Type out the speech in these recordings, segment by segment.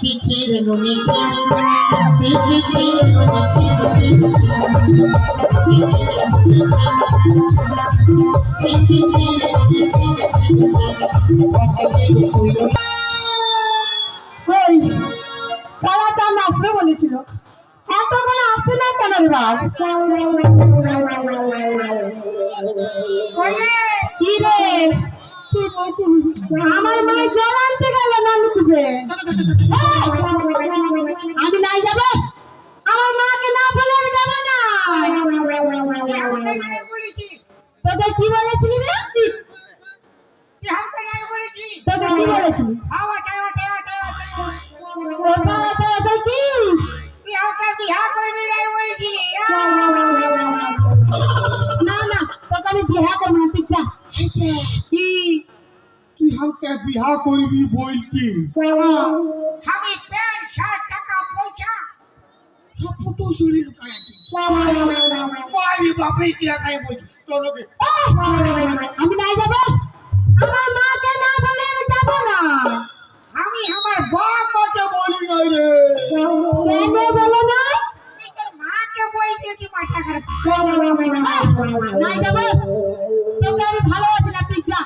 চি রে নুনি চি চি চি রে নুনি কই কালা চাঁদ আসবে না কেন রে কি রে? আমার মায়ের জল আনতে গেল না লুকবে? আমি নাই যাব? আমার মাকে না বলে আমি যাব না। তোদের কি বলেছিলি বিহা করবি বলছি আমি প্যান্ট শার্ট টাকা পয়সা সব তো শরীর লুকায় আছে। মায়ের বাপের কিরা খাই বলছি চলো আমি নাই যাব? আমার মাকে না বলে আমি যাব না। আমি আমার বাপ মাকে বলি নাই রে। কেন বলো না? তোর মাকে বলছি কি মাথা খারাপ নাই যাব? তোকে আমি ভালোবাসি না তুই যা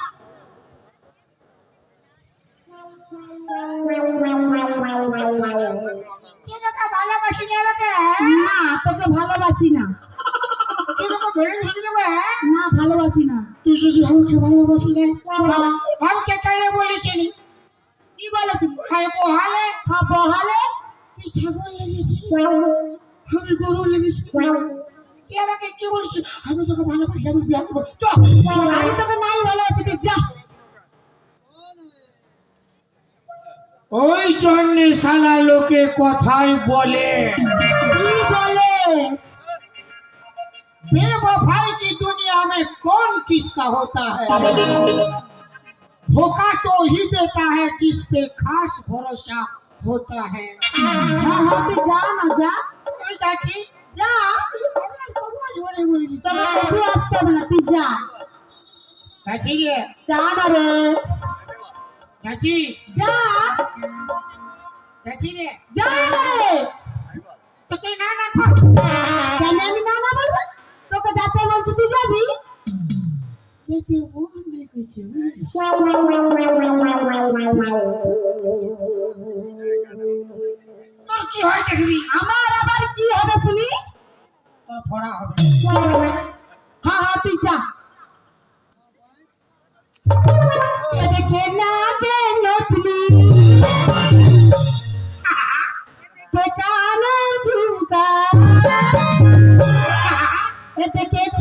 তুই তোকে ভালোবাসি না তোকে ভালোবাসি না। তুই তোকে ভেবে গেছিলি না ভালোবাসি না। তুই যদি আমাকে ভালোবাসি না আমাকে কেন বলেছিলি? কি বলেছিস খাই বহালে। হ্যাঁ বহালে। তুই ছাগল লেগেছি আমি গরু লেগেছি। তুই আমাকে কি বলছিস? আমি তোকে ভালোবাসি আমি বিয়া করব। চল। আমি তোকে নাই ভালোবাসি যা। ওই জন্যে সালা লোকে কথাই বলে কি বলে बेवफाई की दुनिया में कौन किसका होता है धोखा तो ही देता है जिस पे खास भरोसा होता है হ্যাঁ হ্যাঁ তুই যা না যা আমি যাচ্ছি যা তুই যা। যাচ্ছি রে। যা রে তো তুই না না কর কেন আমি না না বলব? তোকে যাতে বলছি তুই যাবি? এতে? তোর কি হয় দেখবি? আমার আবার কি হবে শুনি? তোর ফড়া হবে। হ্যাঁ হ্যাঁ তুই যা। দেখে কপাল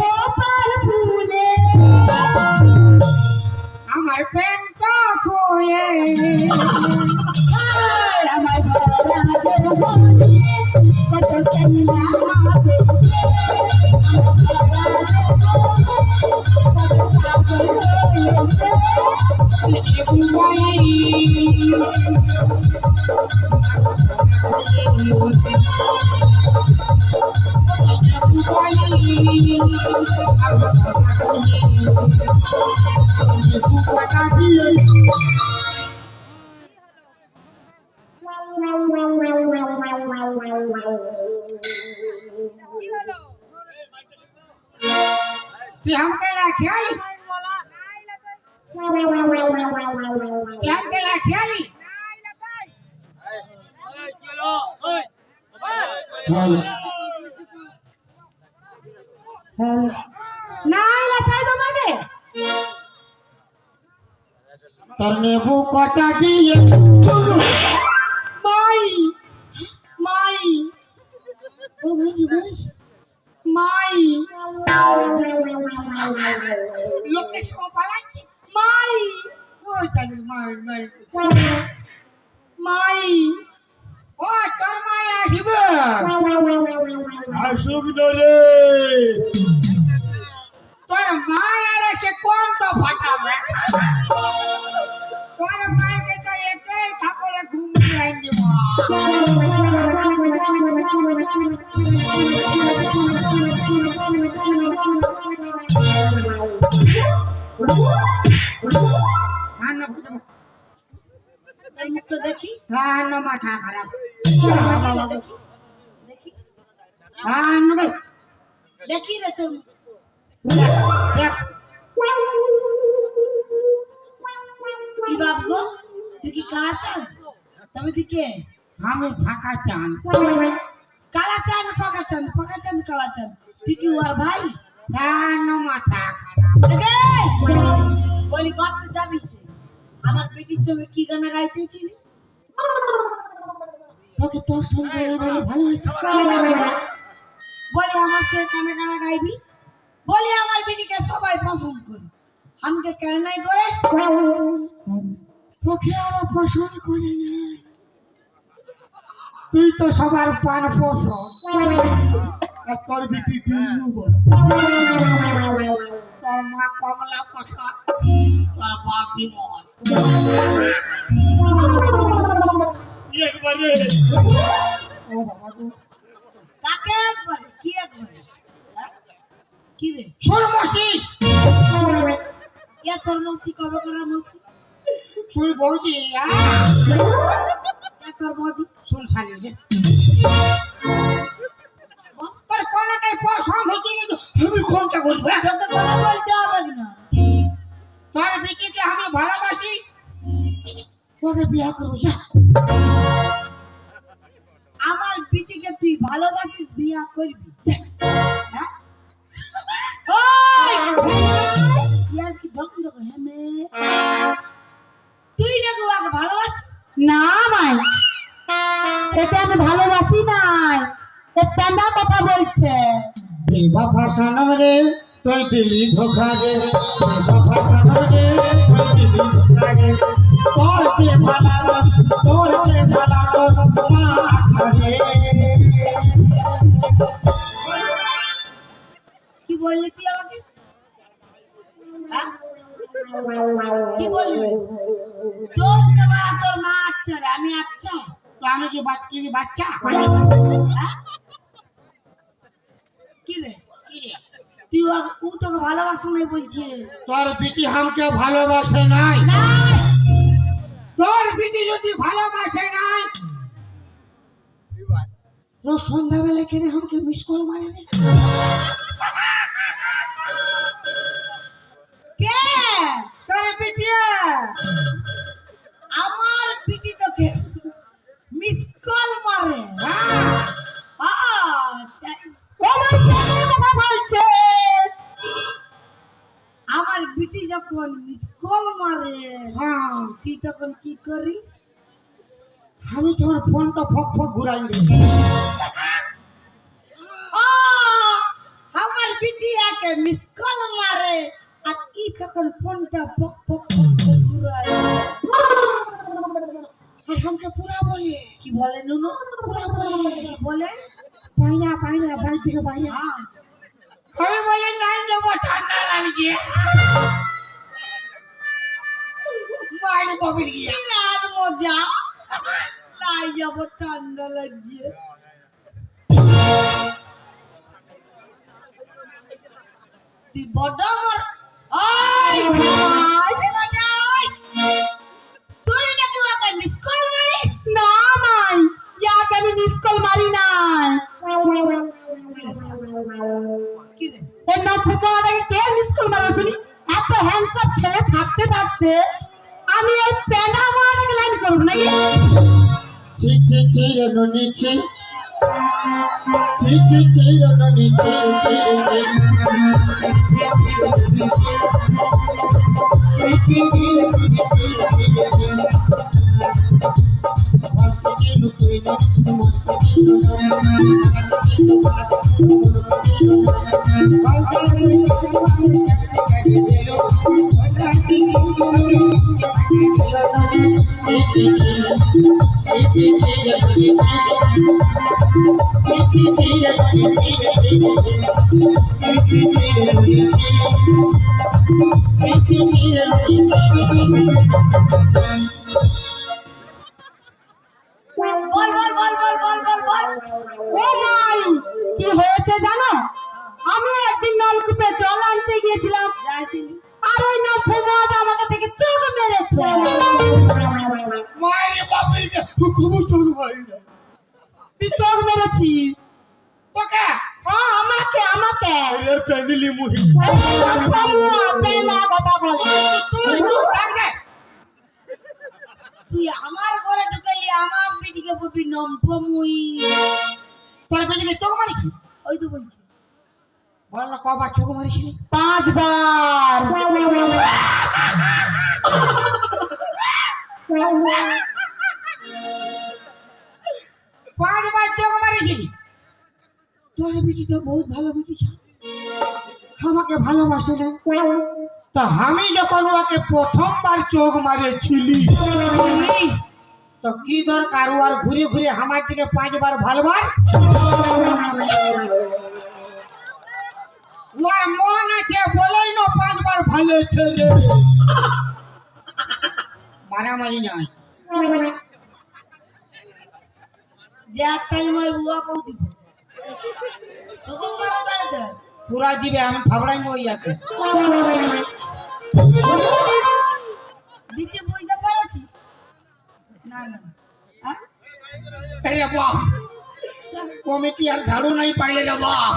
তুই আমাকে লাঠিয়ালি তুই আমাকে লাঠিয়ালি নাই তোমাকে? তোর নেবু কটা দিয়ে? মাই মাই তোর ভাই কি বলিস মাই। লোকে সব পালাচ্ছে। মাই। ওই মাই মাই মাই। ও তোর মায় আসবে। আসুক রে তোর মায় আর এসে কোনটা ফাটাবে। তোর মায়কে তো একে ঠাকুরে ঘুম দিয়ে দিব দেখি। হ্যাঁ মাথা খারাপ। দেখি। হ্যাঁ দেখি রে দেখ কি বাপ গো তুই কি কালা চান? তুমি তুই কে? আমি ফাঁকা চান। কালা চান পাকা চান পাকা চান কালা চান। তুই কি ওর ভাই? চান মাথা বলি কত যাবি সে? আমার বেটির সঙ্গে কি গানা গাইতেছিলি তোকে তোর সঙ্গে ভালো হয়েছে বলি আমার সে কানা গানা গাইবি? বলি আমার বেটিকে সবাই পছন্দ করে। আমাকে কেন নাই করে তোকে আরও পছন্দ করে না। তুই তো সবার পান পছন্দ তোর তোর মা কমলা তোর বাপ বিমল। একবারে। কাকে একবারে? কি একবারে? কি রে? সর্বশী ইয়া তোর মৌসি কবে করা মৌসি? শুন বৌদি ইয়া তোর বদি? শুন শালি রে তোর কোনটাই পছন্দ হচ্ছে না তো আমি কোনটা করব হ্যাঁ? তোকে কোনো বলতে হবে না। তোর বিটিকে আমি ভালোবাসি। তোকে বিয়ে করব যা। আমার বিটিকে তুই ভালোবাসিস বিয়া করবি। হ্যাঁ? ইয়ার কি বন্ধ হ্যাঁ মে? তুই নাকি ওকে ভালোবাসিস? না ভাই এতে আমি ভালোবাসি নাই। এ প্যান্ডা কথা বলছে। বেবাফা সনম রে তুই দিলি ধোখা রে। বেবাফা সনম রে তুই দিলি ধোখা রে। বললি তুই আমাকে? হ্যাঁ? কি বললি? তোর সেবা তোর মা আচ্ছা রে আমি আচ্ছা? তো আমি কি তুই কি বাচ্চা? হ্যাঁ? কি রে? তুই ও তোকে ভালোবাসা নাই বলছে। তোর বিটি আমাকে ভালোবাসে নাই? নাই। তোর বিটি যদি ভালোবাসে নাই? রোজ সন্ধ্যাবেলা কেনে আমাকে মিস কল মারে কে? তোর বিটি আমার পিটি তোকে। মিস কল মারে। হ্যাঁ। আচ্ছা। আমার বিটি যখন মিস কল মারে হ্যাঁ। তুই তখন কি করিস? আমি তোর ফোনটা ফক ফক ঘুরাই রে ও আমার একে মিস কল মারে। আর ই তখন ফোনটা পক পক পক ঘুরায়। আর আমাকে পুরা বলে। কি বলে নুনু? পুরা বলে। বলে পাইনা পাইনা বাড়ি থেকে পাইনা। আমি বলে নাই দেবো ঠান্ডা লাগছে। বাইরে কবির গিয়া? বিরাট মজা। তাই যাব ঠান্ডা লাগছে। তুই বড় আমার। ওই ভাই ওই তুই নাকি ওকে মিস কল মারিস? না ভাই ইয়াকে আমি মিস কল মারি নাই। কি রে? এই কে মিস কল মারো শুনি? এত হ্যান্ডসাম ছেলে থাকতে থাকতে আমি এই প্যান্ডা মারাটাকে লাইন করব নাকি? ছি ছি ছি রে নুনি ছি। ছি ছি ছি রে নুনি ছি ছি ছি ছি ছি ছি ছি ছি ছি ছি রে ছি রে ছি ভাবতে ছি নু তুই না শুধু বল বল বল বল বল বল বল। কি হয়েছে জানো? আমি একদিন নলকূপে জল আনতে গিয়েছিলাম। তুই আমার ঘরে আমার তোর চোখ ওই তো বলছি মারিছিলি পাঁচবার পাঁচবার চোখ মারিছিলি তোর বিটি তো বহুত ভালো বিটি ছিল। আমাকে ভালোবাসে তা আমি যখন ওকে প্রথমবার চোখ মারিয়েছিলি তো কি দরকার ও আর ঘুরে ঘুরে আমার দিকে পাঁচবার ভালবার? ওর মন আছে বলেই না পাঁচবার ভালো ছেলে মারামারি নাই। যে একটাই মার বুয়া কৌ দিব। শুধু মারা দাঁড়াতে পুরা দিবে আমি ভাবড়াই নই ইয়াকে। নিচে বুঝতে পারছি না না। হ্যাঁ? আরে বাপ কমিটি আর ঝাড়ু নাই পাইলে রে বাপ।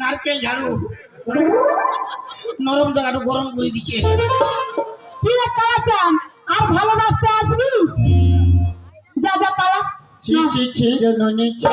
নারকেল ঝাড়ু। নরম জায়গাটা গরম করে দিচ্ছে। কি রে কালাচান আর ভালোবাসতে আসবি? যা যা পালা। ছি ছি ছি রে ননি ছি।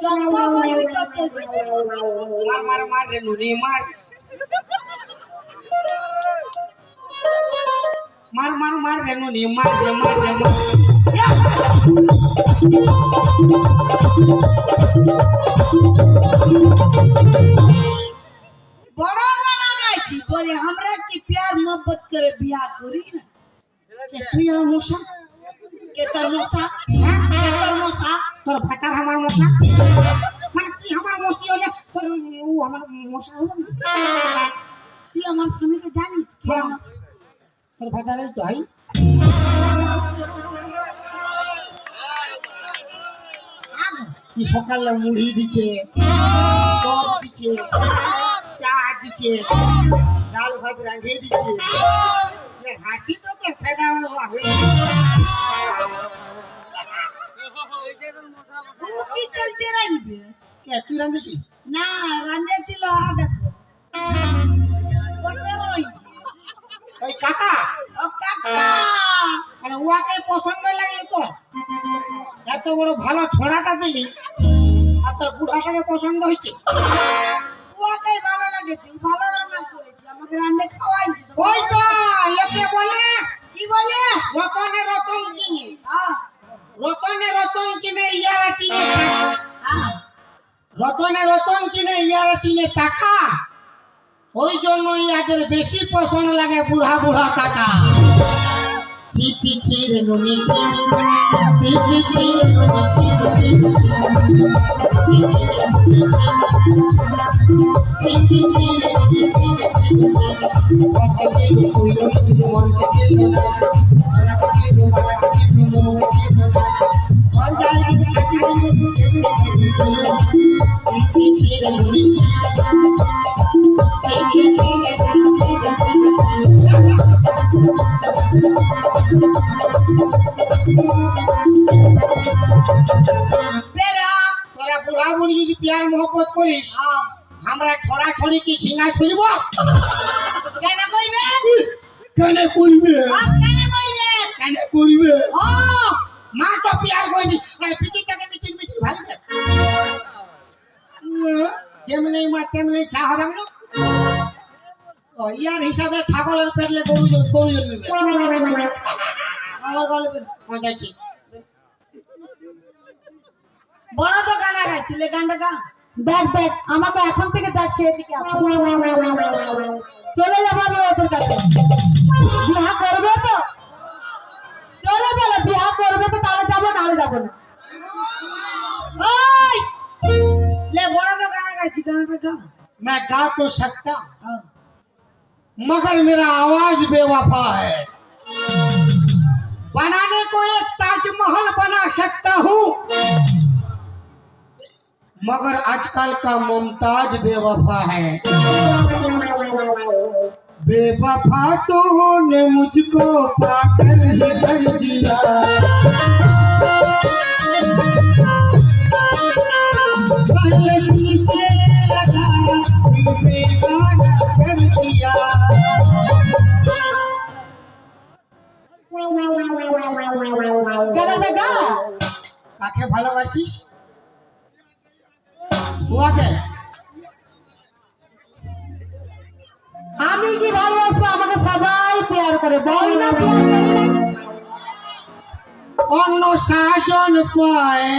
ছি রে ননি ছি ছি ছি ছি ছি রে ননি ছি মারামারি নাই রে ননি নাই মারামারি নাই রে ননি নাই রে নাই রে নাই। মারামারি নাই রে ননি নাই। লাল হয়ে গেছে কি কে তোর হ্যাঁ? কে ভাতার আমার মশা। মানে তুই আমার মশি হলে তোর ও আমার মশা হলো? তুই আমার স্বামীকে জানিস কে হ্যাঁ। তোর ভাতারে তো কি সকালে মুড়ি দিচ্ছে চপ দিচ্ছে চা দিচ্ছে ডাল ভাত রাঁধিয়ে হাসিটা তো হয়ে। মানে এত বড় ভালো ছড়াটা দিলি আর তোর বুড়াটাকে পছন্দ হয়েছে ওকে ভালো লাগেছে রান্না করেছে আমাকে রান্না খাওয়াইছে ওই তো লোকে বলে কি বলে রতনে রতন চিনে হ্যাঁ রতনে রতন চিনে ইয়ারা চিনে টাকা। রতনে রতন চিনে ইয়ারা চিনে টাকা। ওই জন্য ইয়াদের বেশি পছন্দ লাগে বুড়া বুড়া কাকা ছি ছি ছি নুনি ছি। ছি ছি ছি নুনি ছি। ছি ছি ছি ছি। ছি ছি। তোরা বুড়া বুড়ি যদি প্যার মোহব্বত করিস আমরা ছড়া ছড়ি কি ঝিঙা ছড়িব? কেন কইবে? কেন করবে কেন করবে মা তো প্যার করবি যেমনি মা তেমনি চা হবে না? ইয়ার হিসাবে ছাগলের পেটলে গরু গরু জন্মবে বড় তো গানা গাইছিলে গানটা গা দেখ দেখ আমাকে এখন থেকে যাচ্ছে এদিকে চলে যাব আমি ওদের কাছে। বিবাহ করবে তো? করবে তো তাহলে যাব না আমি যাব না। ওই! ले गाना तो गा। मैं गा तो सकता। हाँ। मगर मेरा आवाज़ बेवफा है। बनाने को एक ताजमहल बना सकता हूँ। मगर आजकल का मुमताज़ बेवफा है। बेवफा तो ने मुझको पागल ही कर दिया। কাকে ভালোবাসিস? আমি কি ভালোবাসবো? আমাকে সবাই পেয়ার করে। বল না পেয়ার করে। না অন্য সাজন পায়ে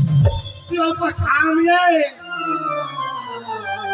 就要不承认。